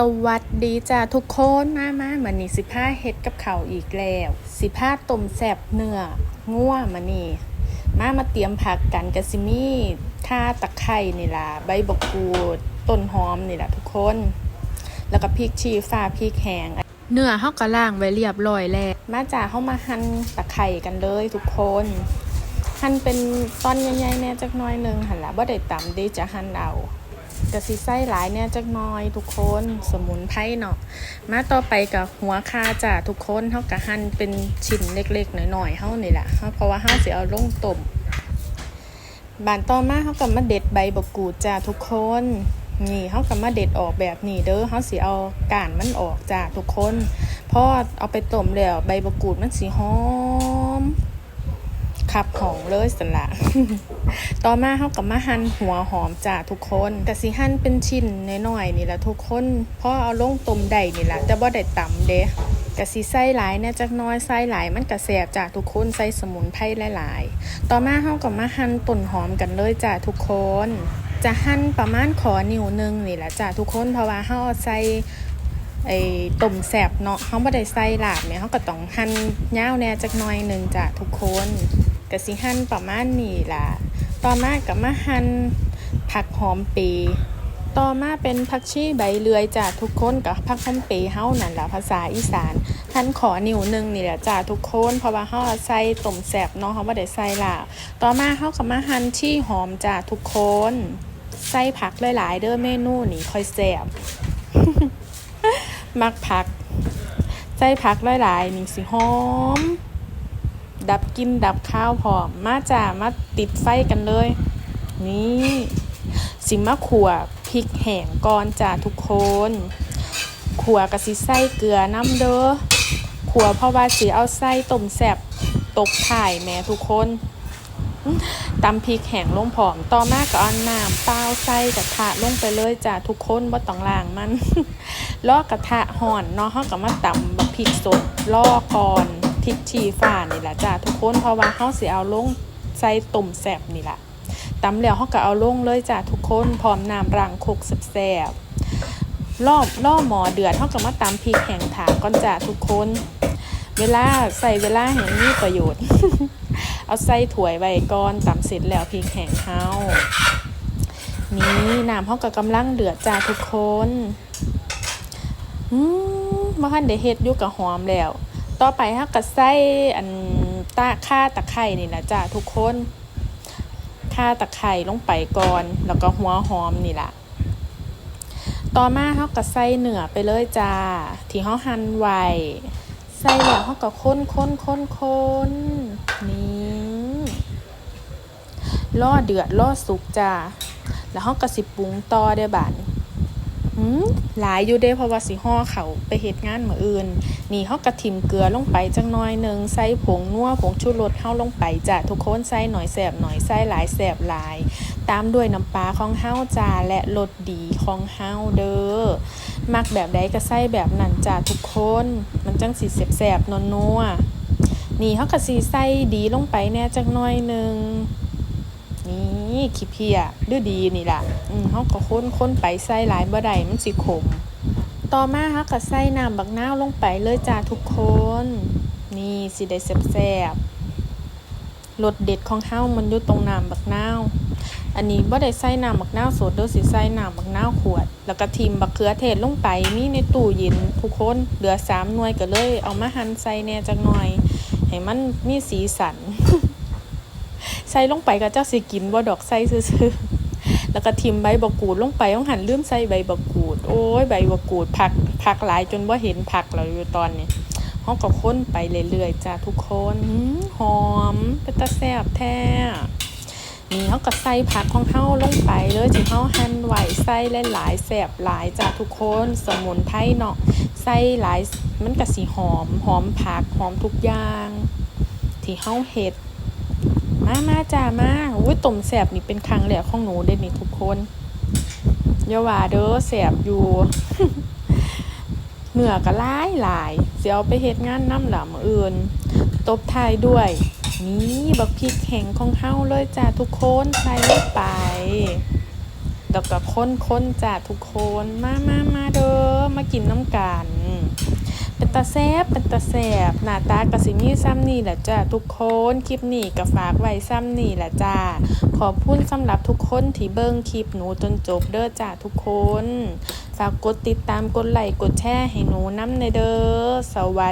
สวัสดีจ้าทุกคนมามามันนี่สิผ้าเฮ็ดกับเขาอีกแล้ว สิผ้าต้มแซบเนื้อง่วมันนี่ มามาเตรียมผักกันกะซิมี่ข่าตะไคร่นี่ล่ะใบบกกูดต้นหอมนี่ล่ะทุกคน แล้วก็พริกชี้ฟ้าพริกแห้งเนื้อเฮาก็ล้างไว้เรียบร้อยแล้วมาจ้าเฮามาหั่นตะไคร่กันเลยทุกคนหั่นเป็นตอนใหญ่ๆแน่จักน้อยนึงหั่นล่ะบ่ได้ตำเด้จะหั่นเอา กะสิไส้หลายเนี่ยจักน้อยทุกคนสมุนไพรเนาะมาต่อไปกับหัวคาจ้ะทุกคนเฮากะหั่นเป็นชิ้นเล็กๆหน่อยๆเฮานี่แหละเพราะว่าเฮาสิเอาลงต้มบานต่อมาเฮาก็มาเด็ดใบบกกูดจ้ะทุกคนนี่เฮาก็มาเด็ดออกแบบนี้เด้อเฮาสิเอาก้านมันออกจ้ะทุกคนเพราะเอาไปต้มแล้วใบบกกูดมันสิหอม ขับหองเลยสละ ต่อมาเขากับมาหั่นหัวหอมจ้าทุกคนกะสิหั่นเป็นชิ้นน้อยๆนี่แหละทุกคนเพราะเอาลงต้มได้นี่แหละแต่บ่ได้ตำเด้กะสิใส่หลายเนี่ยจักน้อยใส่หลายมันกะแสบจ้าทุกคนใส่สมุนไพรหลายๆ ต่อมาเขากับมาหั่นต้นหอมกันเลยจ้าทุกคน จะหั่นประมาณขอนิ้วนึงนี่แหละจ้าทุกคนเพราะว่าเขาเอาใส่ไอ้ต้มแสบเนาะเขาบ่ได้ใส่ลาบเนี่ยเขาก็ต้องหั่นยาวแน่จักน่อยหนึงจ้าทุกคน กะสิหั่นประมาณนี้ล่ะ ต่อมากับมาหั่นผักหอมปีต่อมาเป็นผักชีใบเลื่อยจ้ะทุกคนกับผักหอมปีเฮานั่นแหละภาษาอีสานหั่นขอนิ้วหนึงนี่แหละจ้ะทุกคนเพราะว่าเฮาใส่ต้มแซ่บเนาะเฮาบ่ได้ใส่ลาบต่อมาเฮากับมาหั่นชี่หอมจ้ะทุกคนใส่ผักหลายๆเด้อเมนูนี่ค่อยแซ่บมักผักใส่ผักหลายๆนี่สิหอม ดับกินดับข้าวพร้อม มาจ้ามาติดไฟกันเลย นี่สิมาขัวพริกแห้งก่อนจ้าทุกคนขัวกะสิใส่เกลือน้ำเด้อขัวเพราะว่าสิเอาใส่ต้มแซบตกถ่ายแม่ทุกคนตำพริกแห้งลงผอม ต่อมาก็เอาน้ำเปล่าใส่กระทะลงไปเลยจ้าทุกคนบ่ต้องล้างมันลอกกระทะห่อนเนาะเฮาก็มาตำบักพริกสดลอกก่อน พริกชี้ฟ้านี่แหละจ้าทุกคนเพราะว่าเฮาสิเอาลงใส่ต้มแซบนี่แหละตำแล้วเฮาก็เอาลงเลยจ้าทุกคนพร้อมน้ำรังคกแซบๆรอบล่อหมอเดือดเฮาก็มาตำพริกแห้งถาก่อนจ้าทุกคน เวลาใส่เวลาแห่งมีประโยชน์ เอาใส่ถ้วยไว้ก่อนตำเสร็จแล้วพริกแห้งเฮานี่น้ำเฮาก็กำลังเดือดจ้าทุกคน อืมมาคันได้เฮ็ดยู่กับหอมแล้ว ต่อไปฮาก็ใส่อันตาข่าตะไคร่นี่นะจ้าทุกคนข่าตะไคร่ลงไปก่อน แล้วก็หัวหอมนี่ละต่อมาฮาก็ใส่เนื้อไปเลยจ้า ที่เฮาหั่นไว้ใส่แล้วฮาก็คนคนคนคนนี่ล่อเดือดล่อสุกจ้าแล้วฮาก็สิปรุงต่อได้อบาน หลายอยู่เด้เพราะว่าสิห่อเขาไปเฮ็ดงานมื้ออื่น นี่เฮากระทิมเกลือลงไปจังน้อยหนึงใส่ผงนัวผงชูรสเฮาลงไปจ้ะทุกคนใส่หน่อยแสบหน่อยใส่หลายแสบหลาย ตามด้วยน้ำปลาของเฮาจ้าและรสดีของเฮาเด้อมักแบบใดก็ใส่แบบนั้นจ้ะทุกคน มันจังสิแสบๆนัวๆนี่เฮาก็สิใส่ดีลงไปแน่จักน้อยหนึง ขี้เพียดื้อดีนี่ล่ะ อืมเฮาก็ค้นค้นไปใส่หลายบ่ได้มันสิขม ต่อมาเฮาก็ใส่น้ำบักนาวลงไปเลยจ้าทุกคน นี่สิได้แซ่บๆรสเด็ดของเฮามันอยู่ตรงน้ำบักนาวอันนี้บ่ได้ใส่น้ำบักนาวสดเด้อสิใส่น้ำบักนาวขวด แล้วก็ทิมบักเขือเทศลงไปมีในตู้เย็นทุกคนเหลือ3หน่วยก็เลย เอามาหั่นใส่แหน่จักหน่อย ให้มันมีสีสัน ใส่ลงไปก็เจ้าสิกินบ่ดอกใส่ซื่อๆแล้วก็ทิมใบบักกูดลงไปต้องหันลืมใส่ใบบักกูด โอ้ยใบบักกูดผักผักหลายจนว่าเห็นผักแล้วอยู่ตอนนี้เฮาก็ค้นไปเรื่อยๆจ้าทุกคนหอมเป็นตาแซบแท้นี่เฮาก็ใส่ผักของเฮาลงไปเลยที่เฮาหั่นไหวใส่หลายๆแซบหลายจ้าทุกคนสมุนไพรเนาะใส่หลายมันก็สิหอมหอมผักหอมทุกอย่าง ที่เฮาเฮ็ด มามาจ้ามาอุ้ยต้มแสบนี่เป็นครั้งแรกของหนูเด้นี่ทุกคนอย่าว่าเด้อแสบอยู่เหนือก็หลายหลายเสียเอาไปเฮ็ดงานน้ำหลามอื่น ตบทายด้วย นี่บักพริกแห้งของเฮาเลยจ้าทุกคนใส่ลงไปแล้วก็ค้นๆจ้าทุกคนมามามาเด้อมากินน้ำกัน เป็นตาแซบเป็นตาแซบหน้าตากระสิมีซ้ำนี่แหละจ้าทุกคนคลิปนี้ก็ฝากไว้ซ้ำนี่แหละจ้าขอบคุณสำหรับทุกคนที่เบิ้งคลิปหนูจนจบเด้อจ้าทุกคน ฝากกดติดตามกดไลค์กดแชร์ให้หนูน้ำในเด้อสวัสดี